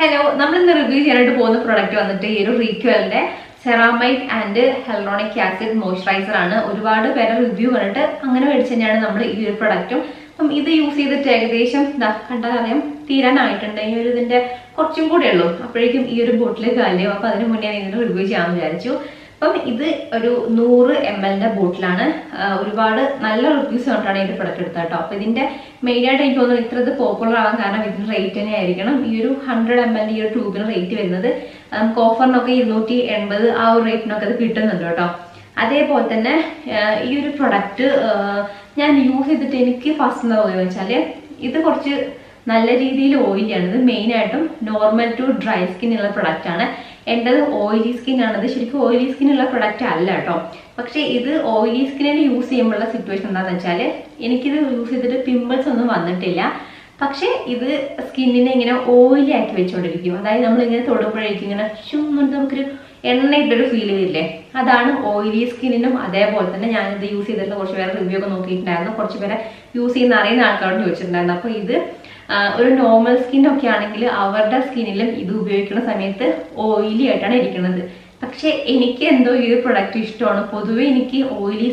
Hello നമ്മൾ ഇന്ന് review ചെയ്യാനായിട്ട് പോകുന്ന പ്രോഡക്റ്റ് വന്നിട്ട് ഈ ഒരു റീക്വലിന്റെ ceramide and hyaluronic acid moisturiser ആണ്. ഒരുപാട് പേരെ റിവ്യൂ കണ്ടിട്ട് അങ്ങനെ മേടിച്ച് തന്നെയാണ് നമ്മൾ ഈ ഒരു പ്രൊഡക്റ്റും അപ്പം ഇത് യൂസ് ചെയ്തിട്ട് ഏകദേശം കണ്ടാൽ അറിയാം തീരാനായിട്ടുണ്ട്. ഈ ഒരു ഇതിന്റെ കുറച്ചും കൂടെ ഉള്ളൂ. അപ്പോഴേക്കും ഈ ഒരു ബോട്ടിൽ കാലിയോ അപ്പൊ അതിന് മുന്നേ ഇതിന് റിവ്യൂ ചെയ്യാമെന്ന് വിചാരിച്ചു. അപ്പം ഇത് ഒരു നൂറ് എം എല്ലിന്റെ ബോട്ടിലാണ്. ഒരുപാട് നല്ല റിവ്യൂസ് കൊണ്ടാണ് ഇതിന്റെ പ്രൊഡക്റ്റ് എടുത്തത് കേട്ടോ. അപ്പൊ ഇതിന്റെ മെയിൻ ആയിട്ട് എനിക്ക് തോന്നുന്നു ഇത്ര ഇത് പോപ്പുലർ ആവാൻ കാരണം ഇതിന്റെ റേറ്റ് തന്നെ ആയിരിക്കണം. ഈ ഒരു ഹൺഡ്രഡ് എം എൽ ഈ ഒരു ട്യൂബിന് റേറ്റ് വരുന്നത് നമുക്ക് ഓഫറിനൊക്കെ ഇരുന്നൂറ്റി എൺപത് ആ ഒരു റേറ്റിനൊക്കെ അത് കിട്ടുന്നുണ്ട് കേട്ടോ. അതേപോലെ തന്നെ ഈ ഒരു പ്രൊഡക്റ്റ് ഞാൻ യൂസ് ചെയ്തിട്ട് എനിക്ക് ഫസ്റ്റ് എന്താ തോന്നിയെന്ന് വെച്ചാൽ ഇത് കുറച്ച് നല്ല രീതിയിൽ ഓയിലിയാണ് ഇത് മെയിൻ ആയിട്ടും നോർമൽ ടു ഡ്രൈ സ്കിൻ ഉള്ള പ്രൊഡക്റ്റ് ആണ്. എന്റെത് ഓയിലി ആണ് ഇത് ശരിക്കും ഓയിലി സ്കിൻ ഉള്ള പ്രൊഡക്റ്റ് അല്ല കേട്ടോ പക്ഷേ ഇത് ഓയിലി സ്കിന്നിൽ യൂസ് ചെയ്യുമ്പോഴുള്ള സിറ്റുവേഷൻ എന്താണെന്ന് വെച്ചാൽ എനിക്കിത് യൂസ് ചെയ്തിട്ട് പിമ്പിൾസ് ഒന്നും വന്നിട്ടില്ല. പക്ഷേ ഇത് സ്കിന്നിനെ ഇങ്ങനെ ഓയിലി ആക്കി വെച്ചുകൊണ്ടിരിക്കും അതായത് നമ്മളിങ്ങനെ തൊടുമ്പോഴേക്കും ഇങ്ങനെ ചുമ്മുണ്ട് നമുക്കൊരു എണ്ണയിട്ടൊരു ഫീൽ ചെയ്തില്ലേ അതാണ് ഓയിലി സ്കിന്നിനും അതേപോലെ തന്നെ ഞാനിത് യൂസ് ചെയ്തിട്ടുള്ള കുറച്ച് പേരെ റിവ്യൂ ഒക്കെ നോക്കിയിട്ടുണ്ടായിരുന്നു. കുറച്ച് പേരെ യൂസ് ചെയ്യുന്ന അറിയുന്ന ആൾക്കാരോട് ചോദിച്ചിട്ടുണ്ടായിരുന്നു. അപ്പോൾ ഇത് ഒരു നോർമൽ സ്കിൻ ഒക്കെ ആണെങ്കിൽ അവരുടെ സ്കിന്നിലും ഇത് ഉപയോഗിക്കുന്ന സമയത്ത് ഓയിലി ആയിട്ടാണ് ഇരിക്കുന്നത്. പക്ഷേ എനിക്ക് എന്തോ ഈ ഒരു പ്രൊഡക്റ്റ് ഇഷ്ടമാണ്. പൊതുവേ എനിക്ക് ഓയിലി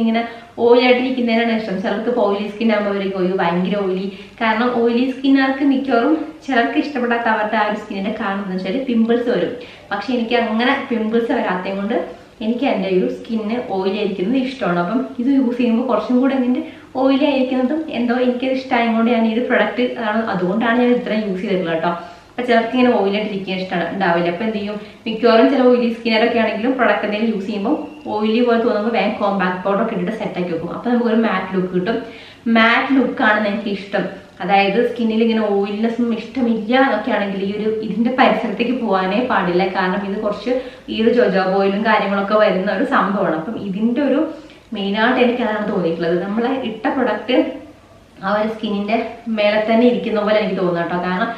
ഇങ്ങനെ ഓയിൽ ആയിട്ടിരിക്കുന്നതിനാണ് ഇഷ്ടം. ചിലർക്ക് ഇപ്പോൾ ഓയിലി സ്കിൻ ആകുമ്പോൾ അവർക്ക് ഒരു ഭയങ്കര ഓയിലി കാരണം ഓയിലി സ്കിന്നുകാർക്ക് മിക്കവാറും ചിലർക്ക് ഇഷ്ടപ്പെടാത്ത അവരുടെ ആ ഒരു സ്കിന്നിന്റെ കാരണം കാണുന്നത് വെച്ചാൽ പിമ്പിൾസ് വരും. പക്ഷേ എനിക്ക് അങ്ങനെ പിമ്പിൾസ് വരാത്തത് കൊണ്ട് എനിക്ക് എന്റെ ഒരു സ്കിന്ന് ഓയിലി ആയിരിക്കുന്നത് ഇഷ്ടമാണ്. അപ്പം ഇത് യൂസ് ചെയ്യുമ്പോൾ കുറച്ചും കൂടെ എന്റെ ഓയിലി ആയിരിക്കുന്നതും എന്തോ എനിക്കത് ഇഷ്ടമായത് കൊണ്ട് ഞാൻ ഈ ഒരു പ്രൊഡക്റ്റ് അതുകൊണ്ടാണ് ഞാൻ ഇത്രയും യൂസ് ചെയ്തിട്ടുള്ളത് കേട്ടോ. അപ്പൊ ചിലർക്ക് ഇങ്ങനെ ഓയിലായിട്ട് ഇരിക്കാൻ ഇഷ്ടമാണ് ഉണ്ടാവില്ല. അപ്പൊ എന്ത് ചെയ്യും? മിക്കവാറും ചില ഓയിലി സ്കിന്നറൊക്കെ ആണെങ്കിലും പ്രൊഡക്റ്റ് എന്തെങ്കിലും യൂസ് ചെയ്യുമ്പോൾ ഓയിലി പോലെ തോന്നുമ്പോൾ വേഗം കോമ്പാക്ട് പൗഡർ ഒക്കെ ഇട്ടിട്ട് സെറ്റ് ആക്കി വെക്കും. അപ്പൊ നമുക്കൊരു മാറ്റ് ലുക്ക് കിട്ടും. മാറ്റ് ലുക്കാണ് എനിക്ക് ഇഷ്ടം. അതായത് സ്കിന്നിൽ ഇങ്ങനെ ഓയിൽനെസ് ഒന്നും ഇഷ്ടമില്ല എന്നൊക്കെ ആണെങ്കിൽ ഈ ഒരു ഇതിന്റെ പരിസരത്തേക്ക് പോകാനേ പാടില്ല. കാരണം ഇത് കുറച്ച് ഈ ഒരു ജോജോബ് ഓയിലും കാര്യങ്ങളൊക്കെ വരുന്ന ഒരു സംഭവമാണ്. അപ്പം ഇതിന്റെ ഒരു മെയിനായിട്ട് എനിക്ക് അതാണ് തോന്നിയിട്ടുള്ളത്. നമ്മൾ ഇട്ട പ്രൊഡക്റ്റ് ആ ഒരു സ്കിന്നിന്റെ മേലെ തന്നെ ഇരിക്കുന്ന പോലെ എനിക്ക് തോന്നുന്നു കേട്ടോ. കാരണം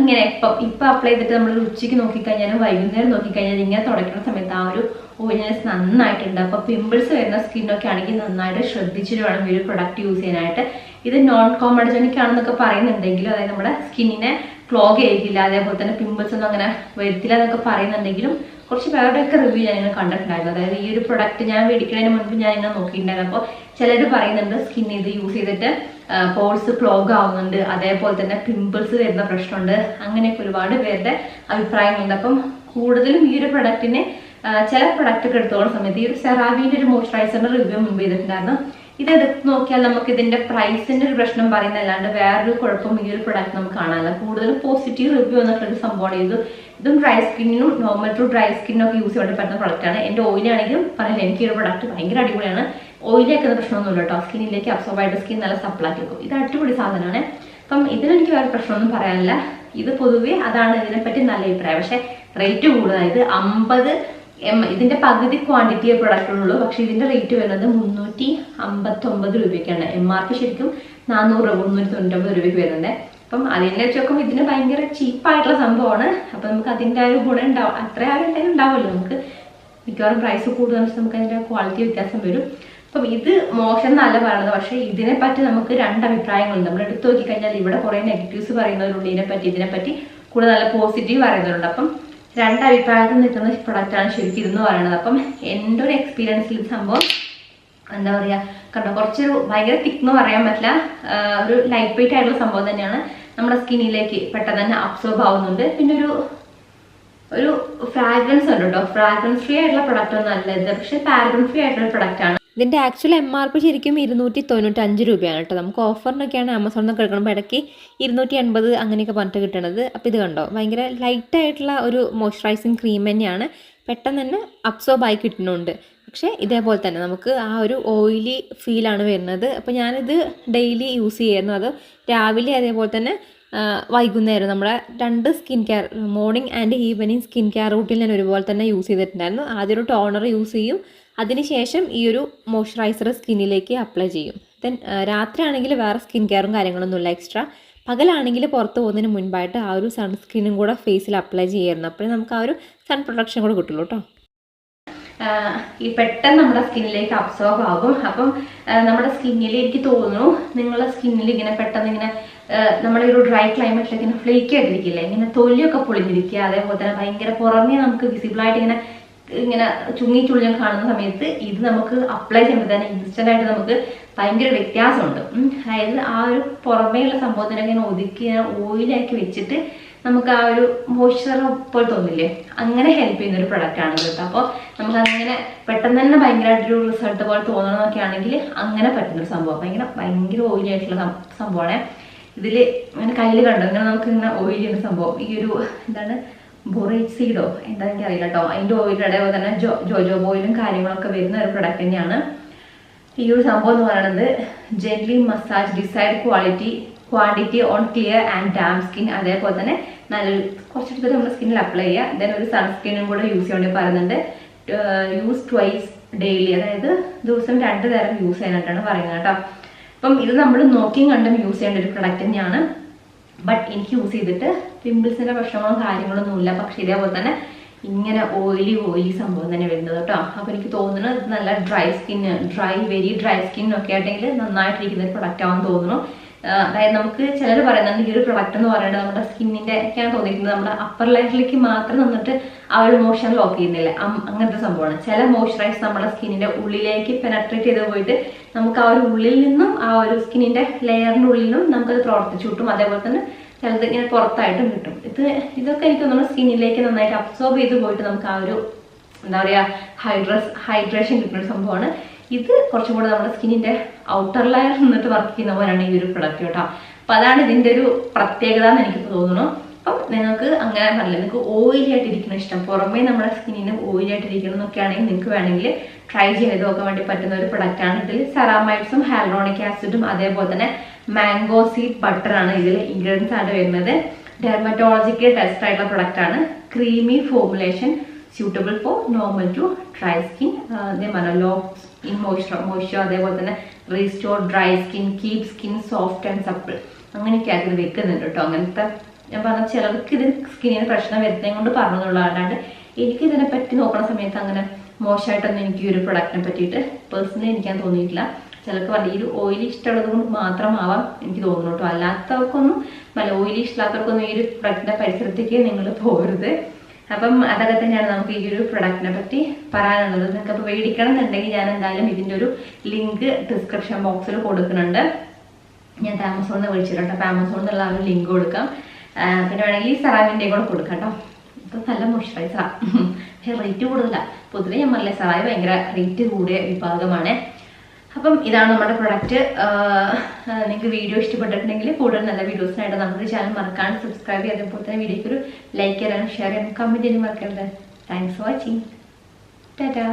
ഇങ്ങനെ ഇപ്പം ഇപ്പം അപ്ലൈ ചെയ്തിട്ട് നമ്മൾ ഉച്ചയ്ക്ക് നോക്കിക്കഴിഞ്ഞാലും വൈകുന്നേരം നോക്കിക്കഴിഞ്ഞാലും ഇങ്ങനെ തുടയ്ക്കുന്ന സമയത്ത് ആ ഒരു ഓയിൽനെസ് നന്നായിട്ടുണ്ട്. അപ്പോൾ പിമ്പിൾസ് വരുന്ന സ്കിന്നൊക്കെ ആണെങ്കിൽ നന്നായിട്ട് ശ്രദ്ധിച്ചിട്ട് വേണം ഈ ഒരു പ്രൊഡക്റ്റ് യൂസ് ചെയ്യാനായിട്ട്. ഇത് നോൺ കോമഡജനിക് ആണെന്നൊക്കെ പറയുന്നുണ്ടെങ്കിലും അതായത് നമ്മുടെ സ്കിന്നിനെ ക്ലോഗ് ചെയ്യില്ല അതേപോലെ തന്നെ പിമ്പിൾസ് ഒന്നും അങ്ങനെ വരുത്തില്ല എന്നൊക്കെ പറയുന്നുണ്ടെങ്കിലും കുറച്ച് പേരുടെയൊക്കെ റിവ്യൂ ഞാൻ ഇങ്ങനെ കണ്ടിട്ടുണ്ടായിരുന്നു. അതായത് ഈ ഒരു പ്രൊഡക്റ്റ് ഞാൻ മേടിക്കുന്നതിന് മുൻപ് ഞാൻ ഇങ്ങനെ നോക്കിയിട്ടുണ്ടായിരുന്നു. അപ്പോൾ ചിലർ പറയുന്നുണ്ട് സ്കിൻ ഇത് യൂസ് ചെയ്തിട്ട് പോൾസ് ക്ലോഗ് ആവുന്നുണ്ട്. അതേപോലെ തന്നെ പിമ്പിൾസ് വരുന്ന പ്രശ്നമുണ്ട്. അങ്ങനെയൊക്കെ ഒരുപാട് പേരുടെ അഭിപ്രായങ്ങളുണ്ട്. അപ്പം കൂടുതലും ഈ ഒരു പ്രൊഡക്റ്റിനെ ചില പ്രൊഡക്റ്റ് ഒക്കെ എടുത്തോളുന്ന സമയത്ത് ഈ ഒരു സെറാവിന്റെ ഒരു മോയ്സ്ചറൈസറിന്റെ റിവ്യൂ മുമ്പ് ചെയ്തിട്ടുണ്ടായിരുന്നു. ഇത് എടുത്ത് നോക്കിയാൽ നമുക്ക് ഇതിന്റെ പ്രൈസിന്റെ ഒരു പ്രശ്നം പറയുന്നതല്ലാണ്ട് വേറൊരു കുഴപ്പം ഈ ഒരു പ്രൊഡക്റ്റ് നമുക്ക് കാണാനില്ല. കൂടുതലും പോസിറ്റീവ് റിവ്യൂ എന്നിട്ടൊരു സംഭവമാണ് ഇത് ഇതും ഡ്രൈ സ്കിന്നിനും നോർമൽ ടു ഡ്രൈ സ്കിന്നൊക്കെ യൂസ് ചെയ്യാൻ പറ്റുന്ന പ്രൊഡക്റ്റാണ് എന്റെ ഓയിലാണെങ്കിലും പറയില്ല എനിക്ക് ഒരു പ്രൊഡക്റ്റ് ഭയങ്കര അടിപൊളിയാണ്. ഓയിലേക്കുന്ന പ്രശ്നമൊന്നുമില്ല കേട്ടോ സ്കിന്നിലേക്ക് അബ്സോർബ് ആയിട്ട് സ്കിൻ നല്ല സപ്ലൈ ആക്കി വെക്കും ഇത് അടിപൊളി സാധനമാണ്. അപ്പം ഇതിലെനിക്ക് വേറെ പ്രശ്നമൊന്നും പറയാനില്ല. ഇത് പൊതുവേ അതാണ് ഇതിനെപ്പറ്റി നല്ല അഭിപ്രായം. പക്ഷെ റേറ്റ് കൂടുതലായത് അമ്പത് എം ഇതിന്റെ പകുതി ക്വാണ്ടിറ്റിയെ പ്രൊഡക്റ്റുള്ളൂ പക്ഷെ ഇതിന്റെ റേറ്റ് വരുന്നത് മുന്നൂറ്റി അമ്പത്തൊമ്പത് രൂപയ്ക്കാണ്. എം ആർ പി ശരിക്കും നാനൂറ് രൂപ മുന്നൂറ്റി തൊണ്ണൂറ്റൊമ്പത് രൂപയ്ക്ക് വരുന്നുണ്ട് അപ്പം അതിനെ വെച്ച് നോക്കുമ്പോൾ ഇതിന് ഭയങ്കര ചീപ്പായിട്ടുള്ള സംഭവമാണ്. അപ്പം നമുക്ക് അതിന്റെ ആ ഒരു ഗുണം ഉണ്ടാവും അത്ര ആരും എന്തായാലും ഉണ്ടാവുമല്ലോ നമുക്ക്. മിക്കവാറും പ്രൈസ് കൂടുതൽ നമുക്ക് അതിന്റെ ക്വാളിറ്റി വ്യത്യാസം വരും. അപ്പം ഇത് മോശം എന്നല്ല പറയുന്നത്. പക്ഷേ ഇതിനെപ്പറ്റി നമുക്ക് രണ്ട് അഭിപ്രായങ്ങളുണ്ട്. നമ്മൾ എടുത്തു നോക്കിക്കഴിഞ്ഞാൽ ഇവിടെ കുറേ നെഗറ്റീവ്സ് പറയുന്നവരുണ്ട്. ഇതിനെപ്പറ്റി ഇതിനെപ്പറ്റി കൂടുതൽ നല്ല പോസിറ്റീവ് പറയുന്നവരുണ്ട്. അപ്പം രണ്ട് അഭിപ്രായത്തിൽ നിൽക്കുന്ന പ്രൊഡക്റ്റാണ് ശരിക്കും ഇതെന്ന് പറയുന്നത്. അപ്പം എന്റെ ഒരു എക്സ്പീരിയൻസിൽ സംഭവം എന്താ പറയുക? കണ്ടോ കുറച്ചൊരു ഭയങ്കര തിക്ക് എന്ന് പറയാൻ പറ്റില്ല. ആ, ഒരു ലൈറ്റ് വെയിറ്റ് ആയിട്ടുള്ള സംഭവം തന്നെയാണ്. നമ്മുടെ സ്കിന്നിലേക്ക് പെട്ടെന്ന് തന്നെ അബ്സോർബ് ആവുന്നുണ്ട്. പിന്നെ ഒരു ഒരു ഫ്രാഗ്രൻസ് ഉണ്ട് കേട്ടോ ഫ്രാഗ്രൻസ് ഫ്രീ ആയിട്ടുള്ള പ്രൊഡക്റ്റ് ഒന്നും അല്ല ഇത്. പക്ഷെ പാരബൺ ഫ്രീ ആയിട്ടുള്ള പ്രൊഡക്റ്റ് ആണ്. ഇതിന്റെ ആക്ച്വൽ എം ആർ പി ശരിക്കും ഇരുന്നൂറ്റി തൊണ്ണൂറ്റി അഞ്ച് രൂപയാണ് കേട്ടോ. നമുക്ക് ഓഫറിനൊക്കെയാണ് ആമസോണിൽ നിന്ന് കിടക്കുമ്പോൾ ഇടയ്ക്ക് ഇരുന്നൂറ്റി എൺപത് അങ്ങനെയൊക്കെ പറഞ്ഞിട്ട് കിട്ടണത്. അപ്പോൾ ഇത് കണ്ടോ? ഭയങ്കര ലൈറ്റായിട്ടുള്ള ഒരു മോയ്സ്ചറൈസിങ് ക്രീം തന്നെയാണ്. പെട്ടെന്ന് തന്നെ അബ്സോർബ് ആയി കിട്ടുന്നുണ്ട്. പക്ഷേ ഇതേപോലെ തന്നെ നമുക്ക് ആ ഒരു ഓയിലി ഫീലാണ് വരുന്നത്. അപ്പോൾ ഞാനിത് ഡെയിലി യൂസ് ചെയ്യായിരുന്നു അത് രാവിലെ അതേപോലെ തന്നെ വൈകുന്നേരം നമ്മുടെ രണ്ട് skin care morning and evening skin care റൂട്ടിൽ ഞാൻ ഒരുപോലെ തന്നെ യൂസ് ചെയ്തിട്ടുണ്ടായിരുന്നു. ആദ്യം ഒരു ടോണർ യൂസ് ചെയ്യും. അതിനുശേഷം ഈ ഒരു മോയ്സ്ചറൈസർ സ്കിന്നിലേക്ക് അപ്ലൈ ചെയ്യും. ദെൻ രാത്രിയാണെങ്കിൽ വേറെ സ്കിൻ കെയറും കാര്യങ്ങളൊന്നുമില്ല എക്സ്ട്രാ പകലാണെങ്കിൽ പുറത്ത് പോകുന്നതിന് മുൻപായിട്ട് ആ ഒരു സൺസ്ക്രീനും കൂടെ ഫേസിൽ അപ്ലൈ ചെയ്യായിരുന്നു അപ്പോഴേ നമുക്ക് ആ ഒരു സൺ പ്രൊട്ടക്ഷൻ കൂടെ കിട്ടുള്ളൂ കേട്ടോ ഈ പെട്ടെന്ന് നമ്മുടെ സ്കിന്നിലേക്ക് അബ്സോർബ് ആകും. അപ്പം നമ്മുടെ സ്കിന്നിൽ എനിക്ക് തോന്നുന്നു നിങ്ങളുടെ സ്കിന്നിൽ ഇങ്ങനെ പെട്ടെന്ന് ഇങ്ങനെ നമ്മുടെ ഒരു ഡ്രൈ ക്ലൈമറ്റിലൊക്കെ ഇങ്ങനെ ഫ്ലേക്ക് ആയിട്ടിരിക്കില്ലേ ഇങ്ങനെ തൊലിയൊക്കെ പൊളിഞ്ഞിരിക്കുക. അതേപോലെ തന്നെ ഭയങ്കര പുറമേ നമുക്ക് വിസിബിൾ ആയിട്ട് ഇങ്ങനെ ഇങ്ങനെ ചുങ്ങി ചുളിഞ്ഞം കാണുന്ന സമയത്ത് ഇത് നമുക്ക് അപ്ലൈ ചെയ്യുമ്പോൾ തന്നെ ഇൻസ്റ്റന്റ് ആയിട്ട് നമുക്ക് ഭയങ്കര വ്യത്യാസമുണ്ട്. അതായത് ആ ഒരു പുറമേയുള്ള സംഭവത്തിനൊക്കെ ഇങ്ങനെ ഒതുക്കി ഓയിലാക്കി വെച്ചിട്ട് നമുക്ക് ആ ഒരു മോയ്സ്ചർ പോലെ തോന്നില്ലേ? അങ്ങനെ ഹെൽപ്പ് ചെയ്യുന്ന ഒരു പ്രൊഡക്റ്റ് ആണ് കേട്ടോ. അപ്പോൾ നമുക്ക് അങ്ങനെ പെട്ടെന്ന് തന്നെ ഭയങ്കരമായിട്ടൊരു റിസൾട്ട് പോലെ തോന്നണമെന്നൊക്കെ ആണെങ്കിൽ അങ്ങനെ പറ്റുന്ന ഒരു സംഭവം. ഭയങ്കര ഭയങ്കര ഓയിലി ആയിട്ടുള്ള സംഭവമാണ്. ഇതിൽ ഇങ്ങനെ കയ്യിൽ കണ്ടു? ഇങ്ങനെ നമുക്ക് ഇങ്ങനെ ഓയിൽ ചെയ്യുന്ന സംഭവം. ഈ ഒരു എന്താണ്? ബൊറേറ്റ് സീഡോ? എന്താ എനിക്ക് അറിയില്ല കേട്ടോ. അതിന്റെ ഓയിലും അതേപോലെ തന്നെ ജോ ജോജോ ഓയിലും കാര്യങ്ങളൊക്കെ വരുന്ന ഒരു പ്രൊഡക്റ്റ് തന്നെയാണ്. ഈ ഒരു സംഭവം എന്ന് പറയുന്നത് gently massage decide quality quantity on clear and damp skin അതേപോലെ തന്നെ നല്ല കുറച്ചെടുത്തിട്ട് നമ്മുടെ സ്കിന്നിൽ അപ്ലൈ ചെയ്യുക. ദെൻ ഒരു സൺസ്ക്രീനും കൂടെ യൂസ് ചെയ്യേണ്ടി പറയുന്നുണ്ട്. യൂസ് ട്വൈസ് ഡെയിലി അതായത് ദിവസം രണ്ട് നേരം യൂസ് ചെയ്യാനായിട്ടാണ് പറയുന്നത് കേട്ടോ. അപ്പം ഇത് നമ്മൾ നോക്കിയും കണ്ടും യൂസ് ചെയ്യേണ്ട ഒരു പ്രൊഡക്റ്റ് തന്നെയാണ്. ബട്ട് എനിക്ക് യൂസ് ചെയ്തിട്ട് പിമ്പിൾസിന്റെ പ്രശ്നങ്ങളും കാര്യങ്ങളൊന്നും ഇല്ല. പക്ഷെ ഇതേപോലെ തന്നെ ഇങ്ങനെ ഓയിലി ഓയിലി സംഭവം തന്നെ വരുന്നത് കേട്ടോ. അപ്പോൾ എനിക്ക് തോന്നുന്നു ഇത് നല്ല dry skin dry very dry skin ഒക്കെ ആയിട്ടെങ്കിൽ നന്നായിട്ടിരിക്കുന്ന ഒരു പ്രൊഡക്റ്റ് ആവാൻ തോന്നുന്നു. അതായത് നമുക്ക് ചിലർ പറയുന്നുണ്ട് ഈ ഒരു പ്രൊഡക്റ്റ് എന്ന് പറയുന്നത് നമ്മുടെ സ്കിന്നിന്റെ ഒക്കെയാണ് തോന്നിയിരിക്കുന്നത്. നമ്മുടെ അപ്പർ ലെയറിലേക്ക് മാത്രം നിന്നിട്ട് ആ ഒരു മോഷൻ ലോക്ക് ചെയ്യുന്നില്ല. അങ്ങനത്തെ സംഭവമാണ്. ചില മോയ്സ്ചറൈസ് നമ്മുടെ സ്കിന്നിന്റെ ഉള്ളിലേക്ക് പെനട്രേറ്റ് ചെയ്ത് പോയിട്ട് നമുക്ക് ആ ഒരു ഉള്ളിൽ നിന്നും ആ ഒരു സ്കിന്നിന്റെ ലെയറിന്റെ ഉള്ളിൽ നിന്നും നമുക്കത് പ്രവർത്തിച്ചു കിട്ടും. അതേപോലെ തന്നെ ചിലത് ഇങ്ങനെ പുറത്തായിട്ടും കിട്ടും. ഇത് ഇതൊക്കെ എനിക്ക് തോന്നുന്നു സ്കിന്നിലേക്ക് നന്നായിട്ട് അബ്സോർബ് ചെയ്ത് പോയിട്ട് നമുക്ക് ആ ഒരു എന്താ പറയാ ഹൈഡ്രസ് ഹൈഡ്രേഷൻ കിട്ടുന്ന ഒരു സംഭവമാണ്. ഇത് കുറച്ചും കൂടെ നമ്മുടെ സ്കിന്നിന്റെ ഔട്ടർ ലെയർ നിന്നിട്ട് വർക്ക് ചെയ്യുന്ന പോലെയാണ് ഈ ഒരു പ്രൊഡക്റ്റ് കേട്ടോ. അപ്പൊ അതാണ് ഇതിന്റെ ഒരു പ്രത്യേകത എന്ന് എനിക്ക് തോന്നുന്നു. അപ്പം നിങ്ങൾക്ക് അങ്ങനെ പറഞ്ഞില്ല നിങ്ങൾക്ക് ഓയിലി ആയിട്ടിരിക്കണം ഇഷ്ടം. പുറമേ നമ്മുടെ സ്കിന്നിന് ഓയിലി ആയിട്ടിരിക്കണം എന്നൊക്കെ ആണെങ്കിൽ നിങ്ങൾക്ക് വേണമെങ്കിൽ ട്രൈ ചെയ്ത് നോക്കാൻ വേണ്ടി പറ്റുന്ന ഒരു പ്രൊഡക്റ്റ് ആണ്. ഇതിൽ സെറാമൈഡ്സും ഹാലറോണിക് ആസിഡും അതേപോലെ തന്നെ മാംഗോ സീഡ് ബട്ടർ ആണ് ഇതിൽ ഇൻഗ്രീഡിയൻസ് ആയിട്ട് വരുന്നത്. ഡെർമറ്റോളജിക്കൽ ടെസ്റ്റ് ആയിട്ടുള്ള പ്രൊഡക്റ്റ് ആണ്. Creamy formulation suitable for normal to dry skin അതേപോലെ ലോ ഇൻ മോയ്സ്ചർ മോയ്സ്ചർ അതേപോലെ തന്നെ restore dry skin keep skin soft and supple അങ്ങനെയൊക്കെ ഇത് വെക്കുന്നുണ്ട് കേട്ടോ. അങ്ങനത്തെ ഞാൻ പറഞ്ഞ ചിലർക്ക് ഇതിന് സ്കിന്നിന് പ്രശ്നം വരുന്നതും കൊണ്ട് പറഞ്ഞതുള്ള അല്ലാണ്ട് എനിക്ക് ഇതിനെ പറ്റി നോക്കുന്ന സമയത്ത് അങ്ങനെ മോശമായിട്ടൊന്നും എനിക്ക് ഈ ഒരു പ്രൊഡക്റ്റിനെ പറ്റിയിട്ട് പേഴ്സണലി എനിക്കാൻ തോന്നിയിട്ടില്ല. ചിലർക്ക് പറഞ്ഞ ഈ ഒരു ഓയിലി ഇഷ്ടമുള്ളത് കൊണ്ട് മാത്രമാവാം എനിക്ക് തോന്നുന്നു കേട്ടോ. അല്ലാത്തവർക്കൊന്നും നല്ല ഓയിലി ഇഷ്ടമില്ലാത്തവർക്കൊന്നും ഈ ഒരു പ്രൊഡക്റ്റിന്റെ പരിസരത്തേക്ക് നിങ്ങൾ പോകരുത്. അപ്പം അതൊക്കെ തന്നെയാണ് നമുക്ക് ഈ ഒരു പ്രൊഡക്റ്റിനെ പറ്റി പറയാനുള്ളത്. നിങ്ങൾക്ക് അപ്പോൾ മേടിക്കണം എന്നുണ്ടെങ്കിൽ ഞാൻ എന്തായാലും ഇതിന്റെ ഒരു ലിങ്ക് ഡിസ്ക്രിപ്ഷൻ ബോക്സിൽ കൊടുക്കുന്നുണ്ട്. ഞാൻ ആമസോണിൽ നിന്ന് വിളിച്ചിട്ടുണ്ട് അപ്പോൾ ആമസോണിൽ നിന്നുള്ള ആ ഒരു ലിങ്ക് കൊടുക്കാം. പിന്നെ വേണമെങ്കിൽ സെറാമിന്റെ കൂടെ കൊടുക്കാം കേട്ടോ. ഇത് നല്ല മോയ്സ്ചറൈസറാണ് പക്ഷേ റേറ്റ് കൂടുതലാണ് പൊതുവെ ഞാൻ പറഞ്ഞില്ലേ സെറായി ഭയങ്കര റേറ്റ് കൂടിയ വിഭാഗമാണ്. അപ്പം ഇതാണ് നമ്മുടെ പ്രൊഡക്റ്റ് നിങ്ങൾക്ക് വീഡിയോ ഇഷ്ടപ്പെട്ടിട്ടുണ്ടെങ്കിൽ കൂടുതൽ നല്ല വീഡിയോസിനായിട്ട് നമ്മുടെ ചാനൽ മറക്കാണ്ട് സബ്സ്ക്രൈബ് ചെയ്യാം അതേപോലെ തന്നെ വീഡിയോക്ക് ഒരു ലൈക്ക് ചെയ്യാനും ഷെയർ ചെയ്യാനും കമന്റ് ചെയ്യാനും മറക്കരുത്. Thanks for watching Tata